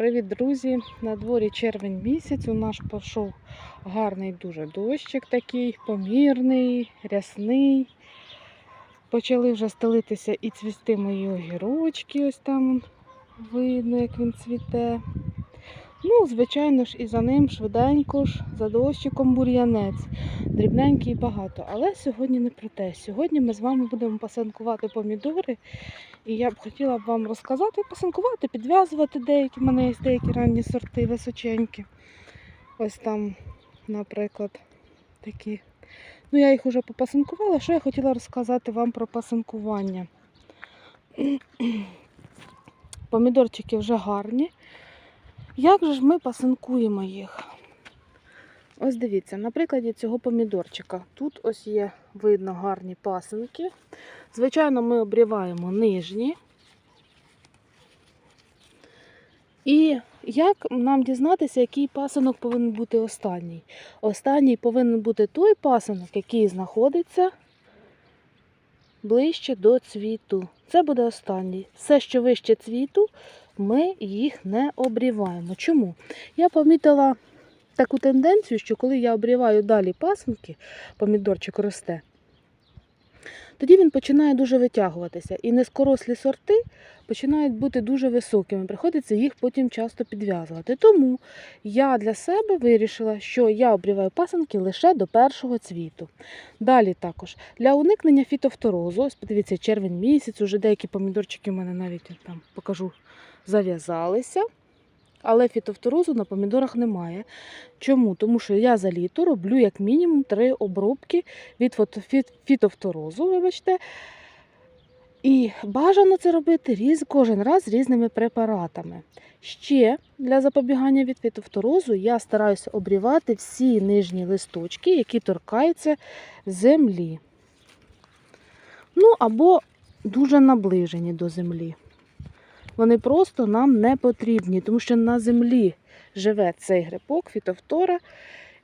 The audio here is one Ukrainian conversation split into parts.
Привіт, друзі! На дворі червень місяць. У нас пішов гарний дуже дощик такий, помірний, рясний. Почали вже стелитися і цвісти мої огірочки. Ось там видно, як він цвіте. Ну, звичайно ж, і за ним швиденько ж, за дощиком бур'янець. Дрібненький і багато. Але сьогодні не про те. Сьогодні ми з вами будемо пасанкувати помідори. І я б хотіла б вам розказати, пасанкувати, підв'язувати деякі. У мене є деякі ранні сорти височенькі. Ось там, наприклад, такі. Ну, я їх вже попасанкувала. Що я хотіла розказати вам про пасанкування? Помідорчики вже гарні. Як же ж ми пасанкуємо їх? Ось дивіться, на прикладі цього помідорчика. Тут ось є видно гарні пасинки. Звичайно, ми обріваємо нижні. І як нам дізнатися, який пасинок повинен бути останній? Останній повинен бути той пасинок, який знаходиться ближче до цвіту. Це буде останній. Все, що вище цвіту, ми їх не обріваємо. Чому? Я помітила таку тенденцію, що коли я обріваю далі пасинки, помідорчик росте, тоді він починає дуже витягуватися. І низкорослі сорти починають бути дуже високими. Приходиться їх потім часто підв'язувати. Тому я для себе вирішила, що я обріваю пасинки лише до першого цвіту. Далі також для уникнення фітофторозу, ось подивіться, червень місяць, уже деякі помідорчики у мене навіть там покажу зав'язалися. Але фітофторозу на помідорах немає. Чому? Тому що я за літо роблю як мінімум три обробки від фітофторозу, вибачте. І бажано це робити різ, кожен раз різними препаратами. Ще для запобігання від фітофторозу я стараюся обрівати всі нижні листочки, які торкаються землі. Ну або дуже наближені до землі. Вони просто нам не потрібні, тому що на землі живе цей грибок, фітофтора,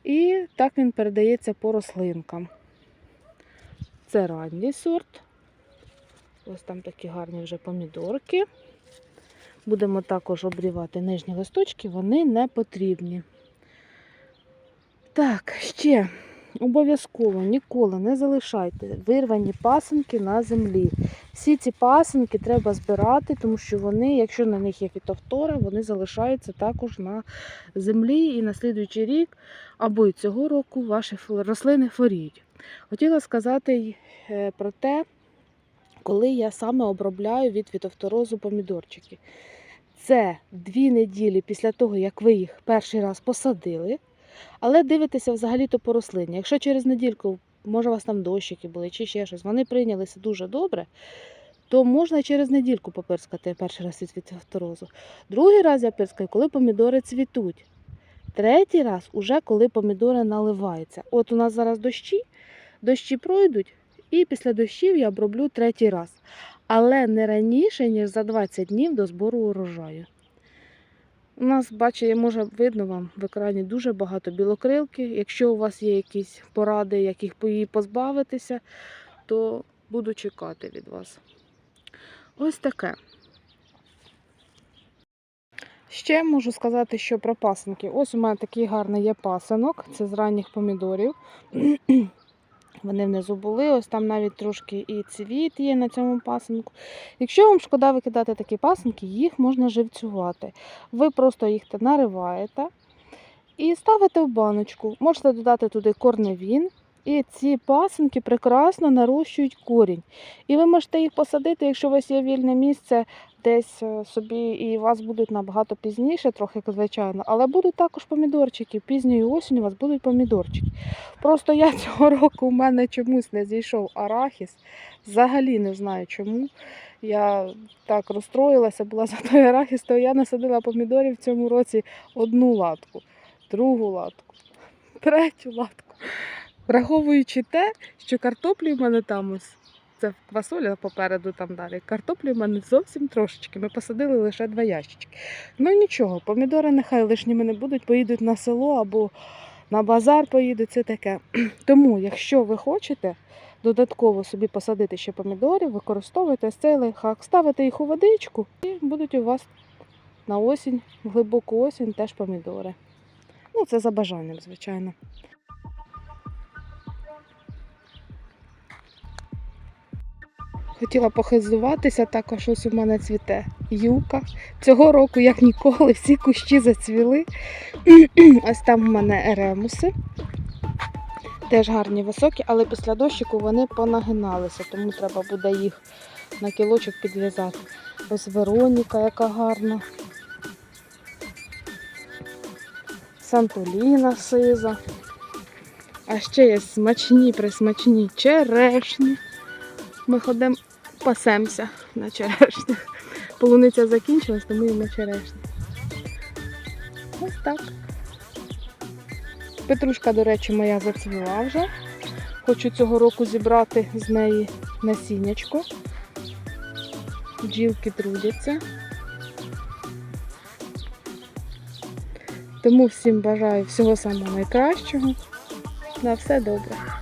і так він передається по рослинкам. Це ранній сорт. Ось там такі гарні вже помідорки. Будемо також обрівати нижні листочки, вони не потрібні. Так, ще обов'язково ніколи не залишайте вирвані пасинки на землі. Всі ці пасинки треба збирати, тому що вони, якщо на них є фітофтора, вони залишаються також на землі і на слідуючий рік або й цього року ваші рослини хворіють. Хотіла сказати е, про те, коли я саме обробляю від фітофторозу помідорчики. Це дві неділі після того, як ви їх перший раз посадили, але дивитеся взагалі-то по рослині. Якщо через недільку, може, у вас там дощики були чи ще щось, вони прийнялися дуже добре, то можна через недільку попирскати перший раз від фітофторозу. Другий раз я пирскаю, коли помідори цвітуть. Третій раз уже коли помідори наливаються. От у нас зараз дощі, дощі пройдуть, і після дощів я оброблю третій раз. Але не раніше, ніж за 20 днів до збору урожаю. У нас, бачите, може видно вам в екрані дуже багато білокрилки. Якщо у вас є якісь поради, як їх по- її позбавитися, то буду чекати від вас. Ось таке. Ще можу сказати, що про пасинки. Ось у мене такий гарний є пасинок. Це з ранніх помідорів. Вони внизу були, ось там навіть трошки і цвіт є на цьому пасинку. Якщо вам шкода викидати такі пасинки, їх можна живцювати. Ви просто їх нариваєте і ставите в баночку. Можете додати туди корневін, і ці пасинки прекрасно нарощують корінь. І ви можете їх посадити, якщо у вас є вільне місце десь е, собі, і вас будуть набагато пізніше, трохи звичайно, але будуть також помідорчики. Пізньою осінь у вас будуть помідорчики. Просто я цього року у мене чомусь не зійшов арахіс. Взагалі не знаю чому. Я так розстроїлася, була за той арахіс, то я насадила помідорів в цьому році одну латку, другу латку, третю латку. Враховуючи те, що картоплі в мене там ось, це квасоля попереду там далі. Картоплі в мене зовсім трошечки. Ми посадили лише два ящички. Ну нічого, помідори нехай лишніми не будуть, поїдуть на село або на базар поїдуть, це таке. Тому, якщо ви хочете додатково собі посадити ще помідорів, використовуйте цей лайфхак, ставите їх у водичку і будуть у вас на осінь, в глибоку осінь теж помідори. Ну, це за бажанням, звичайно. Хотіла похизуватися, також ось у мене цвіте юка. Цього року, як ніколи, всі кущі зацвіли. Ось там у мене еремуси. Теж гарні високі, але після дощику вони понагиналися, тому треба буде їх на кілочок підв'язати. Ось Вероніка, яка гарна. Сантоліна сиза. А ще є смачні, присмачні черешні. Ми ходимо, пасемося на черешнях. Полуниця закінчилась, тому їмо черешні. Ось так. Петрушка, до речі, моя зацвіла вже. Хочу цього року зібрати з неї насіннячко. Бджілки трудяться. Тому всім бажаю всього самого найкращого. На все добре.